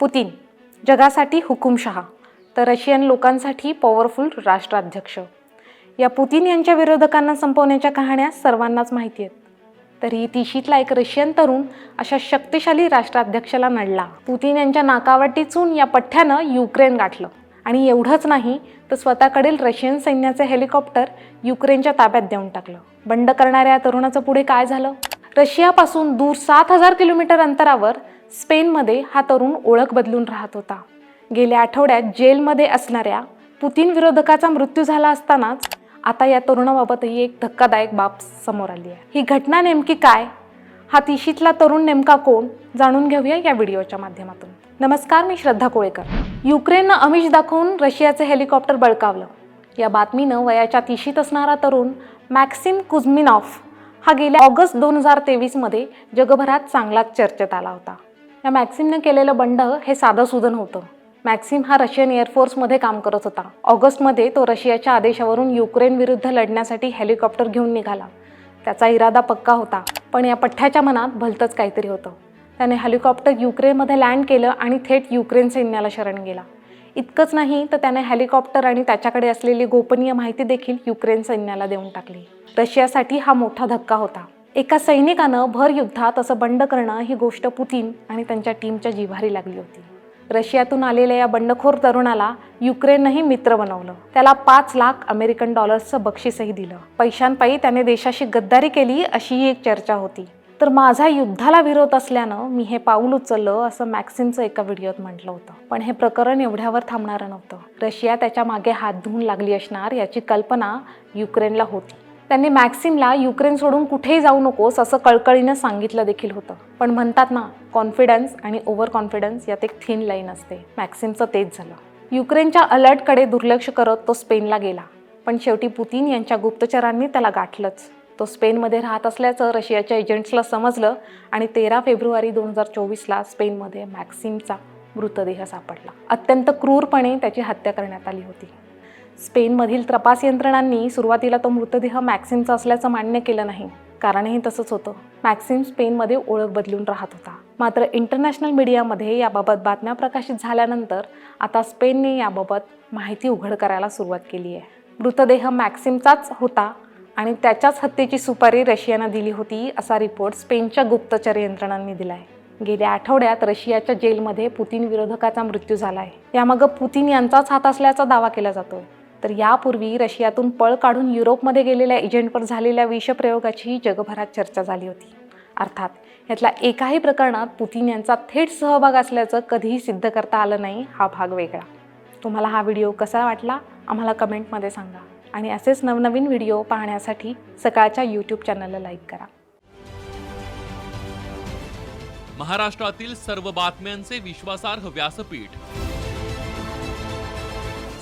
Putin जगासाठी हुकुमशहा तर Russian लोकांसाठी पॉवरफुल राष्ट्राध्यक्ष. या पुतीन यांच्या विरोधकांना संपवण्याच्या कहाण्या सर्वांनाच माहिती आहेत. तरी तिशीतला एक रशियन तरुण अशा शक्तिशाली राष्ट्राध्यक्षाला नडला. पुतीन यांच्या नाकावर टिचून या पठ्ठ्यानं युक्रेन गाठलं. आणि एवढंच नाही तर स्वतःकडील रशियन सैन्याचे हेलिकॉप्टर युक्रेनच्या ताब्यात देऊन टाकलं. बंड करणाऱ्या या तरुणाचं पुढे काय झालं? रशियापासून दूर सात हजार किलोमीटर अंतरावर स्पेनमध्ये हा तरुण ओळख बदलून राहत होता. गेल्या आठवड्यात जेलमध्ये असणाऱ्या पुतीन विरोधकाचा मृत्यू झाला असतानाच आता या तरुणाबाबतही एक धक्कादायक बाब समोर आली आहे. ही घटना नेमकी काय? हा तिशीतला तरुण नेमका कोण? जाणून घेऊया या व्हिडिओच्या माध्यमातून. नमस्कार मी श्रद्धा कोळेकर. युक्रेननं अमिष दाखवून रशियाचं हेलिकॉप्टर बळकावलं. या बातमीनं वयाच्या तिशीत असणारा तरुण मॅक्सिम कुझमिनॉफ हा गेल्या ऑगस्ट दोन हजार तेवीसमध्ये जगभरात चांगलाच चर्चेत आला होता. या मॅक्सिमनं केलेलं बंड हे साधंसुधन होतं. मॅक्सिम हा रशियन एअरफोर्समध्ये काम करत होता. ऑगस्टमध्ये तो रशियाच्या आदेशावरून युक्रेन विरुद्ध लढण्यासाठी हेलिकॉप्टर घेऊन निघाला. त्याचा इरादा पक्का होता पण या पठ्ठ्याच्या मनात भलतंच काहीतरी होतं. त्याने हेलिकॉप्टर युक्रेनमध्ये लँड केलं आणि थेट युक्रेन सैन्याला शरण गेला. इतकंच नाही तर त्याने हेलिकॉप्टर आणि त्याच्याकडे असलेली गोपनीय माहिती देखील युक्रेन सैन्याला देऊन टाकली. रशियासाठी हा मोठा धक्का होता. एका सैनिकानं भर युद्धात असं बंड करणं ही गोष्ट पुतीन आणि त्यांच्या टीमच्या जिव्हारी लागली होती. रशियातून आलेल्या या बंडखोर तरुणाला युक्रेननंही मित्र बनवलं. त्याला पाच लाख अमेरिकन डॉलर्सचं बक्षीसही दिलं. पैशांपायी त्याने देशाशी गद्दारी केली अशीही एक चर्चा होती. तर माझा युद्धाला विरोध असल्यानं मी हे पाऊल उचललं असं मॅक्सिमचं एका व्हिडिओत म्हटलं होतं. पण हे प्रकरण एवढ्यावर थांबणारं नव्हतं. रशिया त्याच्यामागे हात धुवून लागली असणार याची कल्पना युक्रेनला होती. त्यांनी मॅक्सिमला युक्रेन सोडून कुठेही जाऊ नकोस असं कळकळीनं सांगितलं देखील होतं. पण म्हणतात ना कॉन्फिडन्स आणि ओव्हर कॉन्फिडन्स यात एक थिन लाईन असते. मॅक्सिमचं तेच झालं. युक्रेनच्या अलर्टकडे दुर्लक्ष करत तो स्पेनला गेला. पण शेवटी पुतीन यांच्या गुप्तचरांनी त्याला गाठलंच. तो स्पेनमध्ये राहत असल्याचं रशियाच्या एजंट्सला समजलं आणि तेरा फेब्रुवारी दोन हजार चोवीसला स्पेनमध्ये मॅक्सिमचा मृतदेह सापडला. अत्यंत क्रूरपणे त्याची हत्या करण्यात आली होती. स्पेनमधील तपास यंत्रणांनी सुरुवातीला तो मृतदेह मॅक्सिमचा असल्याचं मान्य केलं नाही. कारणही तसंच होतं. मॅक्सिम स्पेनमध्ये ओळख बदलून राहत होता. मात्र इंटरनॅशनल मीडियामध्ये याबाबत बातम्या प्रकाशित झाल्यानंतर आता स्पेनने याबाबत माहिती उघड करायला सुरुवात केली आहे. मृतदेह मॅक्सिमचाच होता आणि त्याच्याच हत्येची सुपारी रशियानं दिली होती असा रिपोर्ट स्पेनच्या गुप्तचर यंत्रणांनी दिला आहे गेल्या आठवड्यात रशियाच्या जेलमध्ये पुतीन विरोधकाचा मृत्यू झाला आहे यामागं पुतीन यांचाच हात असल्याचा दावा केला जातोय. तर यापूर्वी रशियातून पळ काढून युरोपमध्ये गेलेल्या एजंटवर झालेल्या विषप्रयोगाचीही जगभरात चर्चा झाली होती. अर्थात यातल्या एकाही प्रकरणात पुतीन यांचा थेट सहभाग असल्याचं कधीही सिद्ध करता आलं नाही हा भाग वेगळा. तुम्हाला हा व्हिडिओ कसा वाटला आम्हाला कमेंटमध्ये सांगा. आणि असेच नवनवीन व्हिडिओ पाहण्यासाठी सकाळच्या यूट्यूब चॅनलला लाईक करा. महाराष्ट्रातील सर्व बातम्यांचे विश्वासार्ह व्यासपीठ